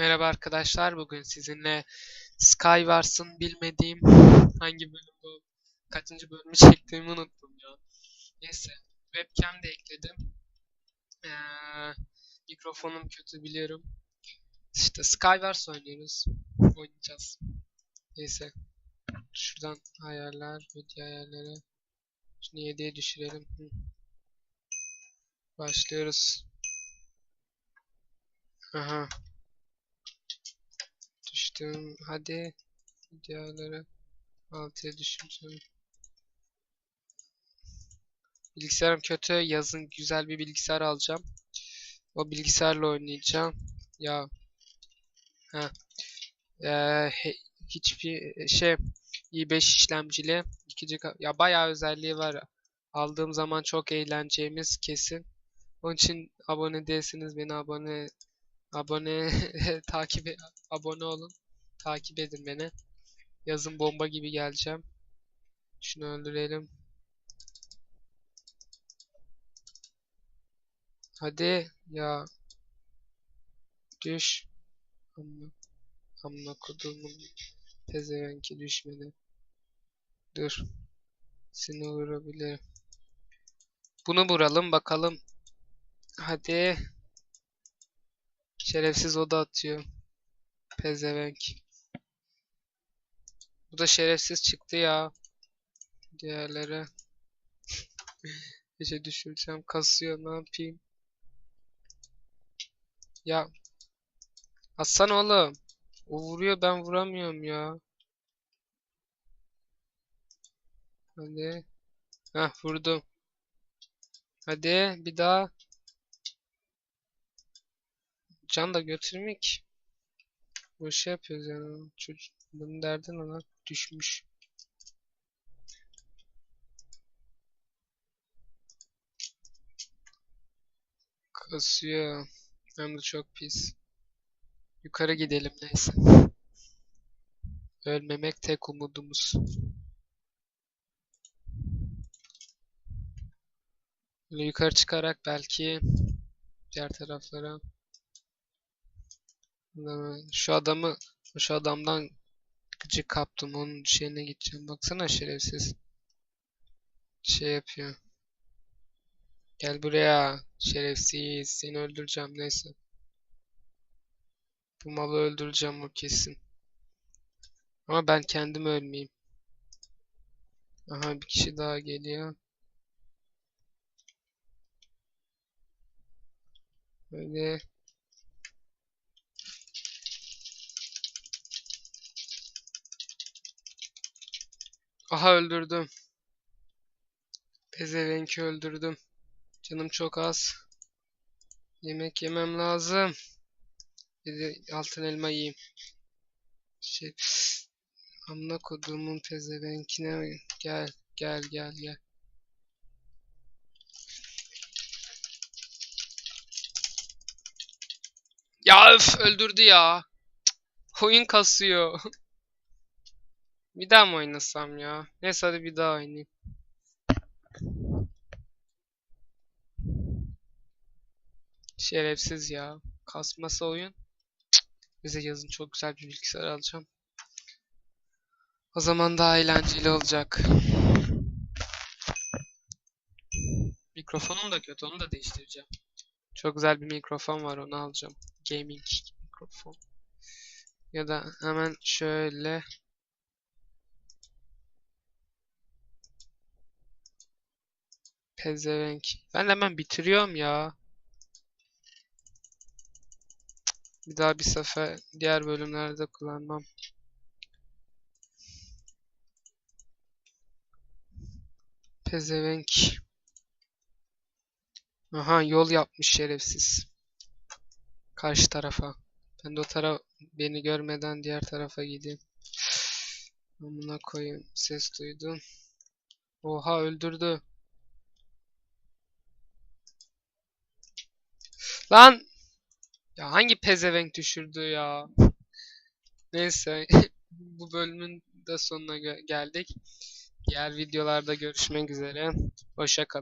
Merhaba arkadaşlar. Bugün sizinle Skywars'ın bilmediğim hangi bölüm bu kaçıncı bölümü çektiğimi unuttum ya. Neyse. Webcam de ekledim. Ee, mikrofonum kötü biliyorum. İşte Skywars oynuyoruz. Oynayacağız. Neyse. Şuradan ayarlar. Video ayarları. Şunu 7'ye düşürelim. Hı. Başlıyoruz. Aha. Düştüm. Hadi. Videoları 6'ya düşüreceğim. Bilgisayarım kötü. Yazın güzel bir bilgisayar alacağım. O bilgisayarla oynayacağım. Ya. Ha. Ee, hiçbir şey i5 işlemcili ikinci ya bayağı özelliği var. Aldığım zaman çok eğleneceğimiz kesin. Onun için abone değilsiniz beni abone abone takip e, abone olun. Takip edin beni. Yazın bomba gibi geleceğim. Şunu öldürelim. Hadi ya. Düş. Amma. Amma kodumun pezevenki düşmedi. Dur. Seni vurabilirim. Bunu vuralım bakalım. Hadi. Şerefsiz oda atıyor. Pezevenk. Bu da şerefsiz çıktı ya. Diğerleri. Gece düşüreceğim. Kasıyor. Ne yapayım? Ya. Aslan oğlum. O vuruyor ben vuramıyorum ya. Hadi. Heh vurdum. Hadi bir daha. Can da götürmek. Bu şey yapıyoruz yani. Çocuk, bunun derdin ona düşmüş. Kasıyor. Hem de çok pis. Yukarı gidelim neyse. Ölmemek tek umudumuz. Böyle yukarı çıkarak belki diğer taraflara şu adamı şu adamdan gıcık kaptım onun şeyine gideceğim. Baksana şerefsiz. Şey yapıyor. Gel buraya şerefsiz. Seni öldüreceğim neyse. Bu malı öldüreceğim o kesin. Ama ben kendim ölmeyeyim. Aha bir kişi daha geliyor. Böyle Aha öldürdüm. Pezevenki öldürdüm. Canım çok az. Yemek yemem lazım. Bir de altın elma yiyeyim. Şey, amına koduğumun pezevenkine gel gel gel gel. Ya öf öldürdü ya. Oyun kasıyor. Bir daha mı oynasam ya? Neyse hadi bir daha oynayayım. Şerefsiz ya. Kasması oyun. Bize yazın çok güzel bir bilgisayar alacağım. O zaman daha eğlenceli olacak. Mikrofonum da kötü. Onu da değiştireceğim. Çok güzel bir mikrofon var. Onu alacağım. Gaming mikrofon. Ya da hemen şöyle Pezevenk. Ben hemen bitiriyorum ya. Bir daha bir sefer diğer bölümlerde kullanmam. Pezevenk. Aha yol yapmış şerefsiz. Karşı tarafa. Ben de o taraf beni görmeden diğer tarafa gideyim. Amına koyayım. Ses duydum. Oha öldürdü. Lan! Ya hangi pezevenk düşürdü ya? Neyse. Bu bölümün de sonuna geldik. Diğer videolarda görüşmek üzere. Hoşça kalın.